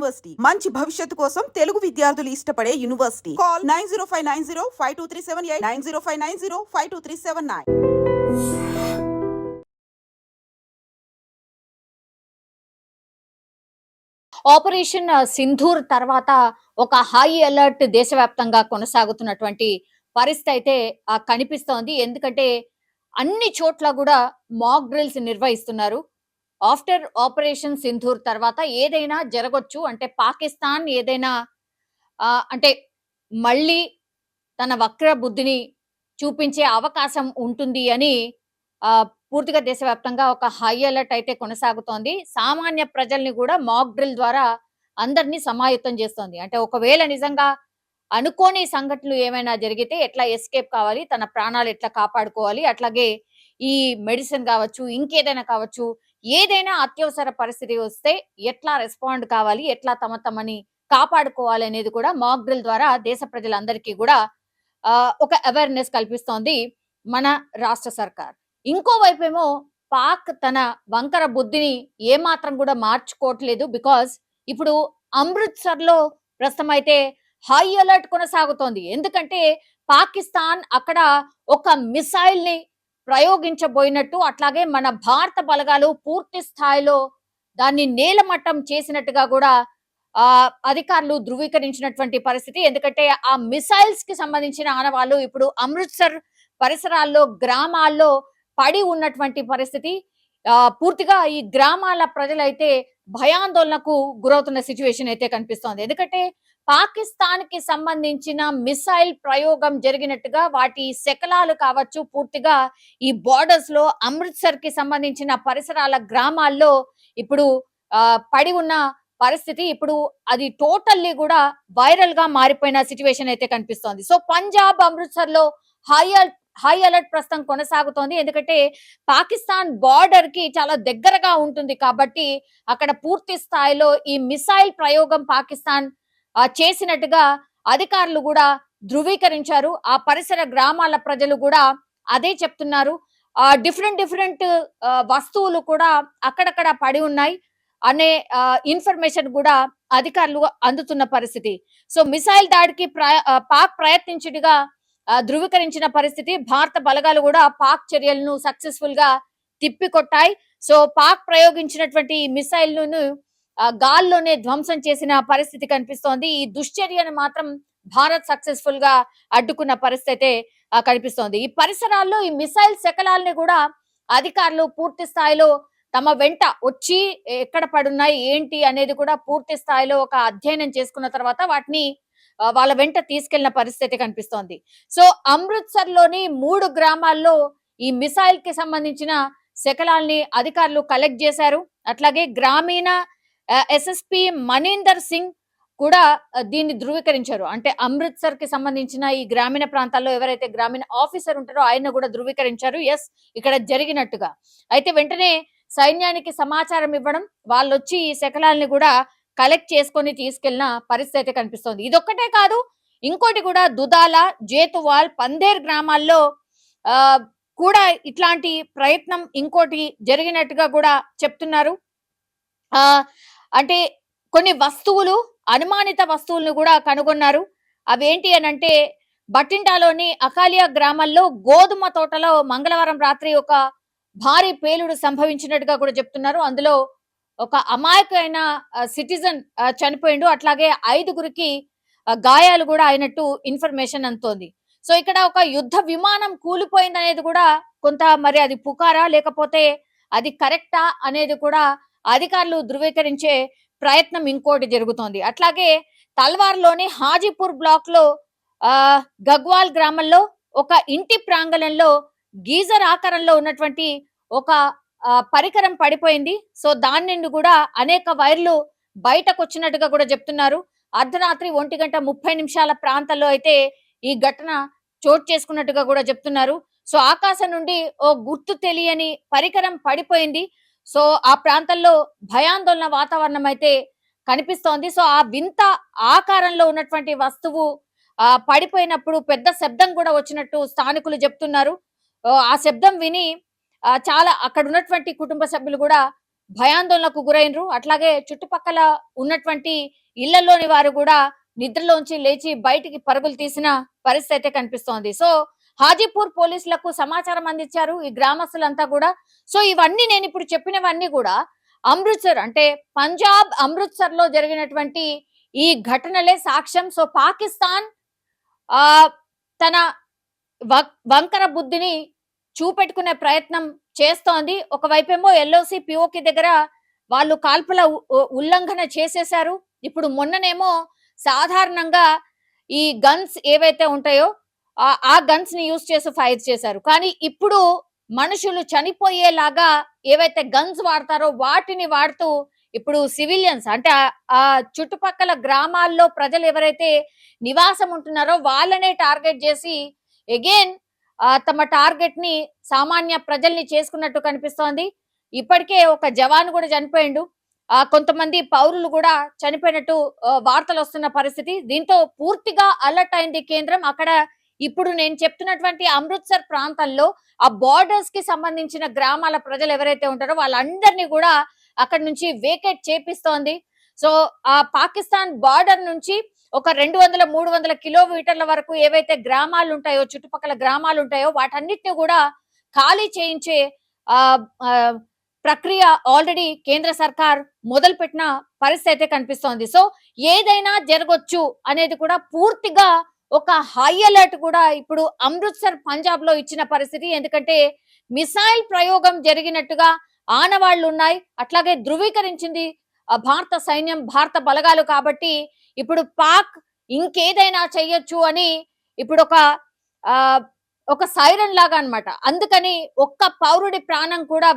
University. మంచి భవిష్యత్తు కోసం తెలుగు విద్యార్థులు ఇష్టపడే university. Call nine zero five nine zero five two three seven eight nine zero five nine zero five two three seven nine. Operation Sindoor తర్వాత ఒక high alert దేశవ్యాప్తంగా కొనసాగుతున్నటువంటి పరిస్థితి అయితే కనిపిస్తోంది. ఎందుకంటే అన్ని చోట్ల కూడా మాక్ డ్రిల్స్ నిర్వహిస్తున్నారు. ఆఫ్టర్ ఆపరేషన్ సింధూర్ తర్వాత ఏదైనా జరగొచ్చు అంటే పాకిస్తాన్ ఏదైనా ఆ, అంటే మళ్ళీ తన వక్ర బుద్ధిని చూపించే అవకాశం ఉంటుంది అని ఆ, పూర్తిగా దేశవ్యాప్తంగా ఒక హై అలర్ట్ అయితే కొనసాగుతోంది. సామాన్య ప్రజల్ని కూడా మాక్ డ్రిల్ ద్వారా అందరినీ సమాయత్తం చేస్తోంది. అంటే ఒకవేళ నిజంగా అనుకోని సంఘటనలు ఏమైనా జరిగితే ఎట్లా ఎస్కేప్ కావాలి తన ప్రాణాలు ఎట్లా కాపాడుకోవాలి అట్లాగే ఈ మెడిసిన్ కావచ్చు ఇంకేదైనా కావచ్చు ఏదైనా అత్యవసర పరిస్థితి వస్తే ఎట్లా రెస్పాండ్ కావాలి ఎట్లా తమ తమని కాపాడుకోవాలి అనేది కూడా మాక్ డ్రిల్ ద్వారా దేశ ప్రజలందరికీ కూడా ఒక అవేర్నెస్ కల్పిస్తోంది మన రాష్ట్ర సర్కార్. ఇంకోవైపు ఏమో పాక్ తన వంకర బుద్ధిని ఏమాత్రం కూడా మార్చుకోవట్లేదు బికాస్ ఇప్పుడు అమృత్సర్లో ప్రస్తుతం అయితే హై అలర్ట్ కొనసాగుతోంది. ఎందుకంటే పాకిస్తాన్ అక్కడ ఒక మిసైల్ని ప్రయోగించబోయినట్టు అట్లాగే మన భారత బలగాలు పూర్తి స్థాయిలో దాన్ని నేలమట్టం చేసినట్టుగా కూడా ఆ అధికారులు ధృవీకరించినటువంటి పరిస్థితి. ఎందుకంటే ఆ మిసైల్స్కి సంబంధించిన ఆనవాళ్ళు ఇప్పుడు అమృత్సర్ పరిసరాల్లో గ్రామాల్లో పడి ఉన్నటువంటి పరిస్థితి. ఆ పూర్తిగా ఈ గ్రామాల ప్రజలైతే భయాందోళనకు గురవుతున్న సిచ్యువేషన్ అయితే కనిపిస్తోంది. ఎందుకంటే పాకిస్తాన్కి సంబంధించిన మిసైల్ ప్రయోగం జరిగినట్టుగా వాటి శకలాలు కావచ్చు పూర్తిగా ఈ బోర్డర్స్లో అమృత్సర్కి సంబంధించిన పరిసరాల గ్రామాల్లో ఇప్పుడు ఆ పడి ఉన్న పరిస్థితి ఇప్పుడు అది టోటల్లీ కూడా వైరల్గా మారిపోయిన సిచ్యువేషన్ అయితే కనిపిస్తోంది. సో పంజాబ్ అమృత్సర్లో హై హై అలర్ట్ ప్రస్తుతం కొనసాగుతోంది. ఎందుకంటే పాకిస్తాన్ బార్డర్కి చాలా దగ్గరగా ఉంటుంది కాబట్టి అక్కడ పూర్తి స్థాయిలో ఈ మిసైల్ ప్రయోగం పాకిస్తాన్ చేసినట్టుగా అధికారులు కూడా ధృవీకరించారు. ఆ పరిసర గ్రామాల ప్రజలు కూడా అదే చెప్తున్నారు. ఆ డిఫరెంట్ డిఫరెంట్ వస్తువులు కూడా అక్కడక్కడ పడి ఉన్నాయి అనే ఇన్ఫర్మేషన్ కూడా అధికారులు అందుతున్న పరిస్థితి. సో మిసైల్ దాడికి పాక్ ప్రయత్నించిగా ధృవీకరించిన పరిస్థితి. భారత బలగాలు కూడా పాక్ చర్యలను సక్సెస్ఫుల్గా తిప్పికొట్టాయి. సో పాక్ ప్రయోగించినటువంటి ఈ మిసైల్ను గాల్లోనే ధ్వంసం చేసిన పరిస్థితి కనిపిస్తోంది. ఈ దుశ్చర్యను మాత్రం భారత్ సక్సెస్ఫుల్గా అడ్డుకున్న పరిస్థితి అయితే కనిపిస్తోంది. ఈ పరిసరాల్లో ఈ మిసైల్ శకలాల్ని కూడా అధికారులు పూర్తి స్థాయిలో తమ వెంట వచ్చి ఎక్కడ పడున్నాయి ఏంటి అనేది కూడా పూర్తి స్థాయిలో ఒక అధ్యయనం చేసుకున్న తర్వాత వాటిని వాళ్ళ వెంట తీసుకెళ్ళిన పరిస్థితి కనిపిస్తోంది. సో అమృత్సర్లోని మూడు గ్రామాల్లో ఈ మిసైల్కి సంబంధించిన శకలాల్ని అధికారులు కలెక్ట్ చేశారు. అట్లాగే గ్రామీణ ఎస్ఎస్పి మనీందర్ సింగ్ కూడా దీన్ని ధృవీకరించారు. అంటే అమృత్సర్కి సంబంధించిన ఈ గ్రామీణ ప్రాంతాల్లో ఎవరైతే గ్రామీణ ఆఫీసర్ ఉంటారో ఆయన కూడా ధృవీకరించారు. ఎస్ ఇక్కడ జరిగినట్టుగా. అయితే వెంటనే సైన్యానికి సమాచారం ఇవ్వడం వాళ్ళు వచ్చి ఈ శకలాల్ని కూడా కలెక్ట్ చేసుకొని తీసుకెళ్ళిన పరిస్థితి అయితే కనిపిస్తోంది. ఇదొక్కటే కాదు ఇంకోటి కూడా దుదాల జేతువాల్ పందేర్ గ్రామాల్లో ఆ కూడా ఇట్లాంటి ప్రయత్నం ఇంకోటి జరిగినట్టుగా కూడా చెప్తున్నారు. ఆ అంటే కొన్ని వస్తువులు అనుమానిత వస్తువులను కూడా కనుగొన్నారు. అవేంటి అని అంటే బట్టింటాలోని అకాలియా గ్రామంలో గోధుమ తోటలో మంగళవారం రాత్రి ఒక భారీ పేలుడు సంభవించినట్టుగా కూడా చెప్తున్నారు. అందులో ఒక అమాయకమైన సిటిజన్ చనిపోయిండు. అట్లాగే ఐదుగురికి గాయాలు కూడా అయినట్టు ఇన్ఫర్మేషన్ అంతోంది సో ఇక్కడ ఒక యుద్ధ విమానం కూలిపోయింది అనేది కూడా కొంత మరి అది పుకారా? లేకపోతే అది కరెక్టా? అనేది కూడా అధికారులు ధృవీకరించే ప్రయత్నం ఇంకోటి జరుగుతోంది. అట్లాగే తల్వార్లోని హాజీపూర్ బ్లాక్లో ఆ గగ్వాల్ గ్రామంలో ఒక ఇంటి ప్రాంగణంలో గీజర్ ఆకారంలో ఉన్నటువంటి ఒక పరికరం పడిపోయింది. సో దాని నుండి కూడా అనేక వైర్లు బయటకు వచ్చినట్టుగా కూడా చెప్తున్నారు. అర్ధరాత్రి ఒంటి గంట ముప్పై నిమిషాల ప్రాంతంలో అయితే ఈ ఘటన చోటు చేసుకున్నట్టుగా కూడా చెప్తున్నారు. సో ఆకాశం నుండి ఓ గుర్తు తెలియని పరికరం పడిపోయింది. సో ఆ ప్రాంతంలో భయాందోళన వాతావరణం అయితే కనిపిస్తోంది. సో ఆ వింత ఆకారంలో ఉన్నటువంటి వస్తువు ఆ పడిపోయినప్పుడు పెద్ద శబ్దం కూడా వచ్చినట్టు స్థానికులు చెప్తున్నారు. ఆ శబ్దం విని చాలా అక్కడ ఉన్నటువంటి కుటుంబ సభ్యులు కూడా భయాందోళనకు గురైనరు. అట్లాగే చుట్టుపక్కల ఉన్నటువంటి ఇళ్ళలోని వారు కూడా నిద్రలోంచి లేచి బయటికి పరుగులు తీసిన పరిస్థితి అయితే కనిపిస్తోంది. సో హాజీపూర్ పోలీసులకు సమాచారం అందించారు ఈ గ్రామస్తులంతా కూడా. సో ఇవన్నీ నేను ఇప్పుడు చెప్పినవన్నీ కూడా అమృత్సర్ అంటే పంజాబ్ అమృత్సర్లో జరిగినటువంటి ఈ ఘటనలే సాక్ష్యం. సో పాకిస్తాన్ ఆ తన వంకర బుద్ధిని చూపెట్టుకునే ప్రయత్నం చేస్తోంది. ఒకవైపేమో ఎల్ఓసి పిఓకి దగ్గర వాళ్ళు కాల్పుల ఉ- ఉల్లంఘన చేసేశారు. ఇప్పుడు మొన్ననేమో సాధారణంగా ఈ గన్స్ ఏవైతే ఉంటాయో ఆ- గన్స్ని యూజ్ చేసి ఫైర్ చేశారు. కానీ ఇప్పుడు మనుషులు చనిపోయేలాగా ఏవైతే గన్స్ వాడతారో వాటిని వాడుతూ ఇప్పుడు సివిలియన్స్ అంటే ఆ- చుట్టుపక్కల గ్రామాల్లో ప్రజలు ఎవరైతే నివాసం ఉంటున్నారో వాళ్ళనే టార్గెట్ చేసి అగైన్ తమ టార్గెట్ని సామాన్య ప్రజల్ని చేసుకున్నట్టు కనిపిస్తోంది. ఇప్పటికే ఒక జవాన్ కూడా చనిపోయిండు. ఆ కొంతమంది పౌరులు కూడా చనిపోయినట్టు వార్తలు వస్తున్న పరిస్థితి. దీంతో పూర్తిగా అలర్ట్ అయింది కేంద్రం. అక్కడ ఇప్పుడు నేను చెప్తున్నటువంటి అమృత్సర్ ప్రాంతంలో ఆ బార్డర్స్కి సంబంధించిన గ్రామాల ప్రజలు ఎవరైతే ఉంటారో వాళ్ళందరినీ కూడా అక్కడ నుంచి వేకేట్ చేపిస్తోంది. సో ఆ పాకిస్తాన్ బార్డర్ నుంచి ఒక రెండు వందల మూడు వందల కిలోమీటర్ల వరకు ఏవైతే గ్రామాలు ఉంటాయో చుట్టుపక్కల గ్రామాలు ఉంటాయో వాటన్నిటిని కూడా ఖాళీ చేయించే ఆ ఆ, ప్రక్రియ ఆల్రెడీ కేంద్ర సర్కార్ మొదలు పెట్టిన పరిస్థితి అయితే కనిపిస్తోంది. సో ఏదైనా జరగొచ్చు అనేది కూడా పూర్తిగా ఒక హై అలర్ట్ కూడా ఇప్పుడు అమృత్సర్ పంజాబ్లో ఇచ్చిన పరిస్థితి. ఎందుకంటే మిసైల్ ప్రయోగం జరిగినట్టుగా ఆనవాళ్ళు ఉన్నాయి. అట్లాగే ధృవీకరించింది ఆ భారత సైన్యం భారత బలగాలు కాబట్టి ఇప్పుడు పాక్ ఇంకేదైనా చెయ్యొచ్చు అని ఇప్పుడు ఒక ఒక సైరన్ లాగా అనమాట అందుకని ఒక్క పౌరుడి ప్రాణం కూడా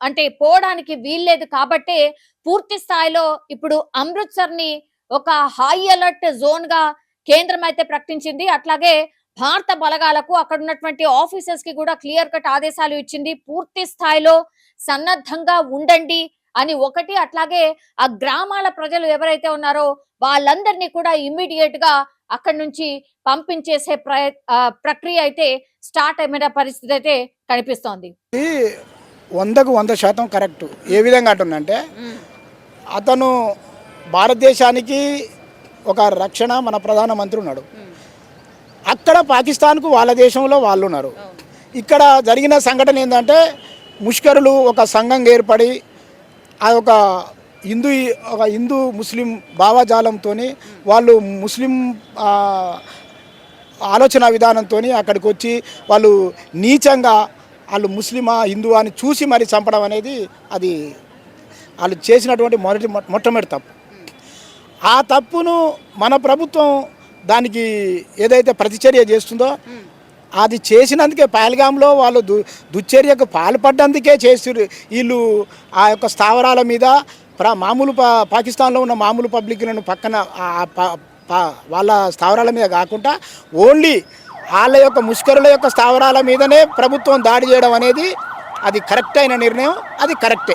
అంటే పోవడానికి వీల్లేదు కాబట్టే పూర్తి స్థాయిలో ఇప్పుడు అమృత్సర్ని ఒక హై అలర్ట్ జోన్గా కేంద్రం అయితే ప్రకటించింది. అట్లాగే భారత బలగాలకు అక్కడ ఉన్నటువంటి ఆఫీసర్స్కి కూడా క్లియర్ కట్ ఆదేశాలు ఇచ్చింది. పూర్తి స్థాయిలో సన్నద్ధంగా ఉండండి అని ఒకటి. అట్లాగే ఆ గ్రామాల ప్రజలు ఎవరైతే ఉన్నారో వాళ్ళందరినీ కూడా ఇమ్మీడియట్గా అక్కడి నుంచి పంపించేసే ప్రక్రియ అయితే స్టార్ట్ అయిన పరిస్థితి అయితే కనిపిస్తోంది. వందకు వంద శాతం కరెక్ట్. ఏ విధంగా అంటుందంటే అతను భారతదేశానికి ఒక రక్షణ మన ప్రధానమంత్రి ఉన్నాడు. అక్కడ పాకిస్తాన్కు వాళ్ళ దేశంలో వాళ్ళు ఉన్నారు. ఇక్కడ జరిగిన సంఘటన ఏంటంటే ముష్కరులు ఒక సంఘం ఏర్పడి ఆ ఒక హిందూ ఒక హిందూ ముస్లిం భావజాలంతో వాళ్ళు ముస్లిం ఆలోచన విధానంతో అక్కడికి వచ్చి వాళ్ళు నీచంగా వాళ్ళు ముస్లిమా హిందువా అని చూసి మరి చంపడం అనేది అది వాళ్ళు చేసినటువంటి మొదటి మొట్టమొదటి తప్పు. ఆ తప్పును మన ప్రభుత్వం దానికి ఏదైతే ప్రతిచర్య చేస్తుందో అది చేసినందుకే పాల్గాంలో వాళ్ళు దు దుశ్చర్యకు పాల్పడ్డందుకే చేసి వీళ్ళు ఆ యొక్క స్థావరాల మీద ప్ర మామూలు పా పాకిస్తాన్లో ఉన్న మామూలు పబ్లిక్లను పక్కన వాళ్ళ స్థావరాల మీద కాకుండా ఓన్లీ వాళ్ళ యొక్క ముష్కరుల యొక్క స్థావరాల మీదనే ప్రభుత్వం దాడి చేయడం అనేది అది కరెక్ట్ అయిన నిర్ణయం అది కరెక్టే.